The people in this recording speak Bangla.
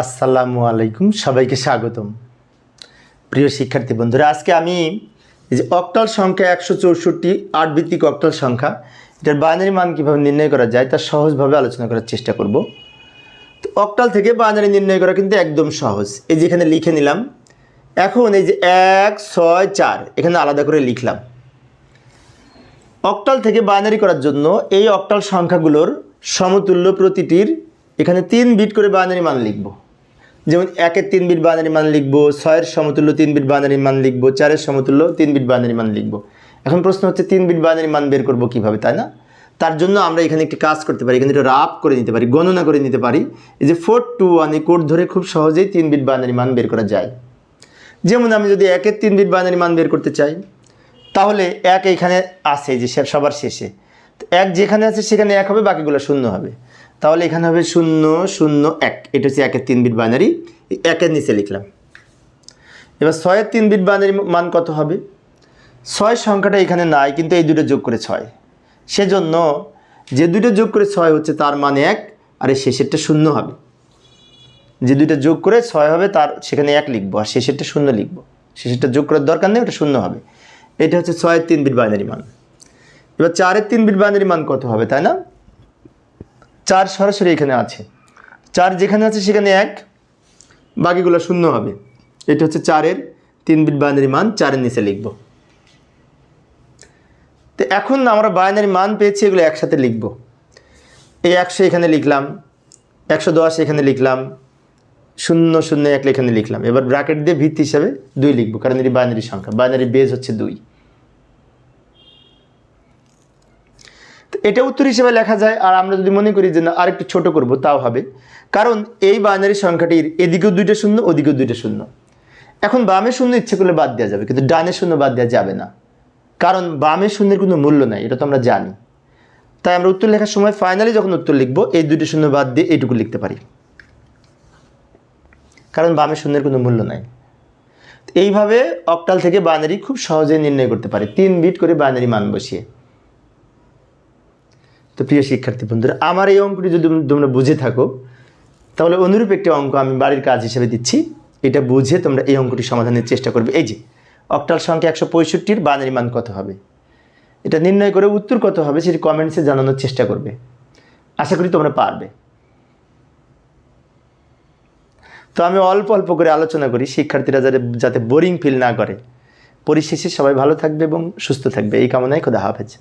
আসসালামু আলাইকুম, সবাইকে স্বাগতম। প্রিয় শিক্ষার্থী বন্ধুরা, আজকে আমি এই যে অক্টাল সংখ্যা একশো চৌষট্টি আট ভিত্তিক অক্টাল সংখ্যা, এটার বাইনারি মান কীভাবে নির্ণয় করা যায় তা সহজভাবে আলোচনা করার চেষ্টা করব। তো অক্টাল থেকে বাইনারি নির্ণয় করা কিন্তু একদম সহজ। এই যে এখানে লিখে নিলাম, এখন এই যে এক, ছয়, চার, এখানে আলাদা করে লিখলাম। অক্টাল থেকে বাইনারি করার জন্য এই অক্টাল সংখ্যাগুলোর সমতুল্য প্রতিটির এখানে তিন বিট করে বাইনারি মান লিখব। যেমন একের তিন বিট বাইনারি মান লিখব, ছয়ের সমতুল্য তিন বিট বাইনারি মান লিখব, চারের সমতুল্য তিন বিট বাইনারি মান লিখব। এখন প্রশ্ন হচ্ছে, তিন বিট বাইনারি মান বের করব কীভাবে, তাই না? তার জন্য আমরা এখানে একটি কাজ করতে পারি, এখানে একটু রাপ করে নিতে পারি, গণনা করে নিতে পারি। এই যে ফোর টু ওয়ান এই কোড ধরে খুব সহজেই তিন বিট বাইনারি মান বের করা যায়। যেমন আমি যদি একের তিন বিট বাইনারি মান বের করতে চাই, তাহলে এক এখানে আছে যে সবার শেষে। এক যেখানে আছে, সেখানে এক হবে, বাকিগুলো শূন্য হবে। তাহলে এখানে হবে শূন্য শূন্য, এক। এটা হচ্ছে একের তিন বিট বাইনারি একের নিচে লিখলাম। এবার ছয়ের তিন বিট বাইনারি মান কত হবে? ছয় সংখ্যাটা এখানে নাই, কিন্তু এই দুটো যোগ করে ছয়। সেজন্য যে দুটো যোগ করে ছয় হচ্ছে তার মান এক, আর এই শেষেরটা শূন্য হবে। যে দুইটা যোগ করে ছয় হবে, তার সেখানে এক লিখব, আর শেষেরটা শূন্য লিখব। শেষেরটা যোগ করার দরকার নেই, ওটা শূন্য হবে। এটা হচ্ছে ছয়ের তিন বিট বাইনারি মান। এবার চারের তিন বিট বাইনারি মান কত হবে, তাই না? চার সরাসরি এখানে আছে। চার যেখানে আছে সেখানে এক, বাকিগুলো শূন্য হবে। এটা হচ্ছে চারের তিন বিট বাইনারি মান, চারের নিচে লিখব। তো এখন আমরা বাইনারি মান পেয়েছি, এগুলো একসাথে লিখব। এই একশো এখানে লিখলাম, একশো দশ এখানে লিখলাম, শূন্য শূন্য এক এখানে লিখলাম। এবার ব্র্যাকেট দিয়ে ভিত্তি হিসাবে দুই লিখব, কারণ এটি বাইনারি সংখ্যা। বাইনারি বেজ হচ্ছে দুই। এটা উত্তর হিসেবে লেখা যায়, আর আমরা যদি মনে করি যে না, আরেকটু ছোট করব, তাও হবে। কারণ এই বাইনারি সংখ্যাটির এদিকেও দুইটা শূন্য, ওদিকেও দুইটা শূন্য। এখন বামে শূন্য ইচ্ছে করলে বাদ দেওয়া যাবে, কিন্তু ডানে শূন্য বাদ দেওয়া যাবে না। কারণ বামে শূন্যের কোনো মূল্য নাই, এটা তো আমরা জানি। তাই আমরা উত্তর লেখার সময় ফাইনালি যখন উত্তর লিখব, এই দুইটা শূন্য বাদ দিয়ে এইটুকু লিখতে পারি। কারণ বামে শূন্যের কোনো মূল্য নাই। এইভাবে অক্টাল থেকে বাইনারি খুব সহজে নির্ণয় করতে পারে, তিন বিট করে বাইনারি মান বসিয়ে। তো প্রিয় শিক্ষার্থী বন্ধুরা, আমার এই অঙ্কটি যদি তোমরা বুঝে থাকো, তাহলে অনুরূপ একটি অঙ্ক আমি বাড়ির কাজ হিসেবে দিচ্ছি। এটা বুঝে তোমরা এই অঙ্কটি সমাধানের চেষ্টা করবে। এই যে, অক্টাল সংখ্যা একশো পঁয়ষট্টির বাইনারি মান কত হবে? এটা নির্ণয় করে উত্তর কত হবে সেটি কমেন্টসে জানানোর চেষ্টা করবে। আশা করি তোমরা পারবে। তো আমি অল্প অল্প করে আলোচনা করি, শিক্ষার্থীরা যাতে যাতে বোরিং ফিল না করে। পরিশেষে সবাই ভালো থাকবে এবং সুস্থ থাকবে। এই কামনায় খোদা হাফেজ।